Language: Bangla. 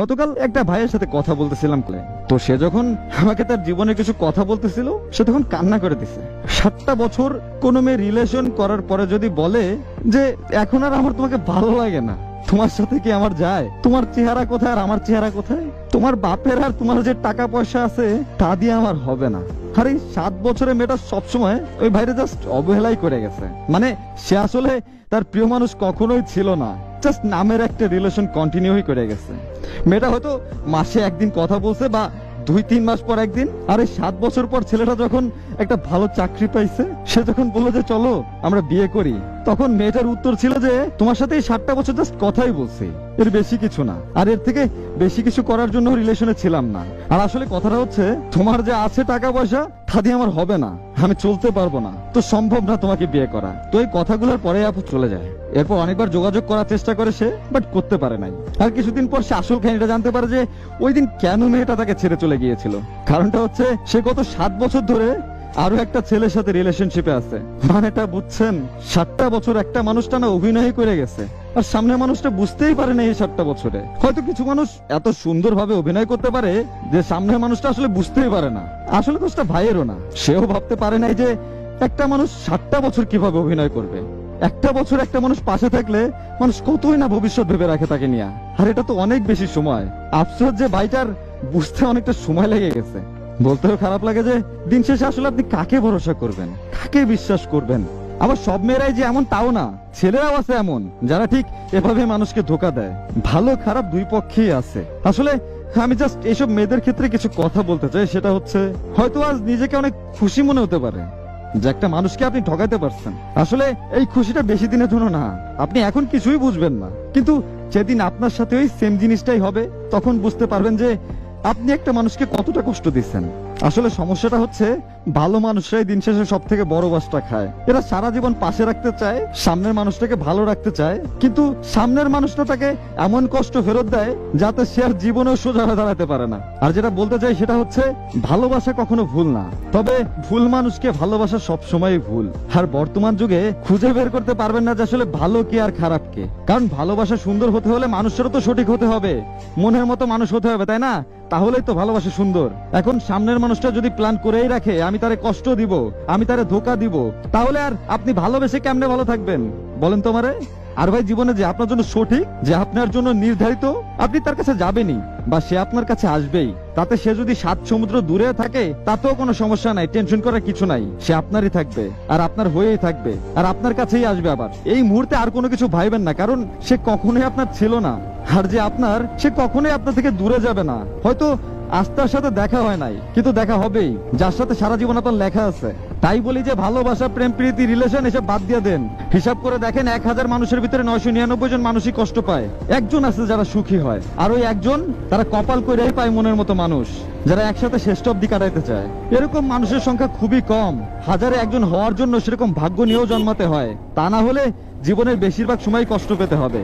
গতকাল একটা ভাইয়ের সাথে কথা বলতেছিলাম তো সে যখন আমাকে তার জীবনে কিছু কথা বলতেছিল, সে তখন কান্না করে দিছে। সাতটা বছর কোনো মেয়ে রিলেশন করার পরে যদি বলে যে, এখন আর আমার তোমাকে ভালো লাগে না। তোমার সাথে কি আমার যায়? তোমার চেহারা কোথায় আর আমার চেহারা কোথায়? তোমার বাপের আর তোমার যে টাকা পয়সা আছে, তা দিয়ে আমার হবে না। আর এই সাত বছরে মেয়েটা সবসময় ওই ভাইরে জাস্ট অবহেলাই করে গেছে। মানে সে আসলে তার প্রিয় মানুষ কখনোই ছিল না জাস্ট নামের একটা রিলেশন কন্টিনিউই করে গেছে। মেয়েটা হয়তো মাসে একদিন কথা বলছে বা দুই, তিন মাস পর একদিন, আর সাত বছর পর ছেলেটা যখন একটা ভালো চাকরি পাইছে, সে যখন বলল যে, চলো, আমরা বিয়ে করি। তখন মেয়েটার উত্তর ছিল যে, তোমার সাথে এই সাতটা বছর জাস্ট কথাই বলছি। এর বেশি কিছু না। আর এর থেকে বেশি কিছু করার জন্য রিলেশনে ছিলাম না। আর আসলে কথাটা হচ্ছে, তোমার যে আছে টাকা পয়সা, তা দিয়ে আমার হবে না। আমি চলতে পারব না। তো সম্ভব না তোমাকে বিয়ে করা। তো এই কথাগুলোর পরে আপু চলে যায়। এরপর অনেকবার যোগাযোগ করার চেষ্টা করে সে বাট করতে পারে নাই। আর কিছুদিন পর সে আসল কাহিনীটা জানতে পারে যে, ওই দিন কেন মেয়েটা তাকে ছেড়ে চলে গিয়েছিল। কারণটা হচ্ছে, সে গত সাত বছর ধরে আরও একটা ছেলের সাথে রিলেশনশিপে আছে। মানেটা বুঝছেন, সাতটা বছর একটা মানুষটা না অভিনয় করে গেছে। আর সামনের মানুষটা বুঝতেই পারে না এই সাতটা বছরে। হয়তো কিছু মানুষ এত সুন্দরভাবে অভিনয় করতে পারে যে সামনের মানুষটা আসলে বুঝতেই পারে না। আসলে দোষটা ভাইয়েরও না। সেও ভাবতে পারে নাই যে একটা মানুষ সাতটা বছর কীভাবে অভিনয় করবে। একটা বছর একটা মানুষ পাশে থাকলে মানুষ কতই না ভবিষ্যৎ ভেবে রাখে তাকে নিয়ে। আর এটা তো অনেক বেশি সময়। আফসোস যে ভাইটার বুঝতে অনেকটা সময় লেগে গেছে। বলতেও খারাপ লাগে যে দিন শেষে আসলে আপনি কাকে ভরসা করবেন? কাকে বিশ্বাস করবেন? আবার সব মেয়েরাই যে এমন, তাও না। ছেলেরাও আছে এমন, যারা ঠিক এভাবে মানুষকে ধোকা দেয়। ভালো, খারাপ দুই পক্ষেই আছে। আসলে আমি জাস্ট এইসব মেয়েদের ক্ষেত্রে কিছু কথা বলতে চাই, সেটা হচ্ছে, হয়তো আজ নিজেকে অনেক খুশি মনে হতে পারে, যে একটা মানুষকে আপনি ঠকাইতে পারছেন। আসলে এই খুশিটা বেশি দিনের জন্য না, আপনি এখন কিছুই বুঝবেন না। কিন্তু যেদিন আপনার সাথে ওই সেম জিনিসটাই হবে, তখন বুঝতে পারবেন যে আপনি একটা মানুষকে কতটা কষ্ট দিচ্ছেন? আসলে সমস্যাটা হচ্ছে, ভালো মানুষরাই দিন শেষে সব থেকে বড় বাসটা খায়। এরা সারা জীবন পাশে রাখতে চায়, সামনের মানুষটাকে ভালো রাখতে চায়, কিন্তু সামনের মানুষটা তাকে এমন কষ্ট ফেরত দেয় যাতে সে আর জীবনেও সোজা হয়ে দাঁড়াতে পারে না। আর যেটা বলতে চাই সেটা হচ্ছে, ভালোবাসা কখনো ভুল না। তবে ভুল মানুষকে ভালোবাসা সব সময় ভুল। আর বর্তমান যুগে খুঁজে বের করতে পারবেন না যে আসলে ভালো কে আর খারাপ কে। কারণ ভালোবাসা সুন্দর হতে হলে মানুষেরও তো সঠিক হতে হবে। মনের মতো মানুষ হতে হবে, তাই না? তাহলেই তো ভালোবাসা সুন্দর। এখন সামনের মানুষটা যদি প্ল্যান করেই রাখে, আমি তারে কষ্ট দিব, আমি তারে ধোকা দিব, তাহলে আর আপনি ভালোবেসে কেমনে ভালো থাকবেন? বলেন তোমারে আর ভাই জীবনে যে আপনার জন্য সঠিক, যে আপনার জন্য নির্ধারিত, আপনি তার কাছে যাবেনই বা সে আপনার কাছে আসবেই। তাতে সে যদি সাত সমুদ্র দূরে থাকে, তাতেও কোনো সমস্যা নাই টেনশন করার কিছু নাই। সে আপনারই থাকবে, আর আপনার হয়েই থাকবে, আর আপনার কাছেই আসবে আবার। এই মুহূর্তে আর কোনো কিছু ভাইবেন না, কারণ সে কখনোই আপনার ছিল না। আর যে আপনার, সে কখনোই আপনার থেকে দূরে যাবে না। হয়তো আস্থার সাথে দেখা হয় নাই, কিন্তু দেখা হবেই। যার সাথে সারা জীবন আপনার লেখা আছে। তাই বলি যে ভালোবাসা, প্রেম, প্রীতি রিলেশন এসব বাদ দিয়ে দেন। হিসাব করে দেখেন এক হাজার মানুষের ভিতরে নয়শো নিরানব্বই জন মানুষই কষ্ট পায়। একজন আছে যারা সুখী হয়, আর ওই একজন তারা কপাল করেই পায় মনের মতো মানুষ, যারা একসাথে শ্রেষ্ঠ অব্দি কাটাইতে চায়। এরকম মানুষের সংখ্যা খুবই কম। হাজারে একজন হওয়ার জন্য সেরকম ভাগ্য নিয়েও জন্মাতে হয়। তা না হলে জীবনের বেশিরভাগ সময় কষ্ট পেতে হবে।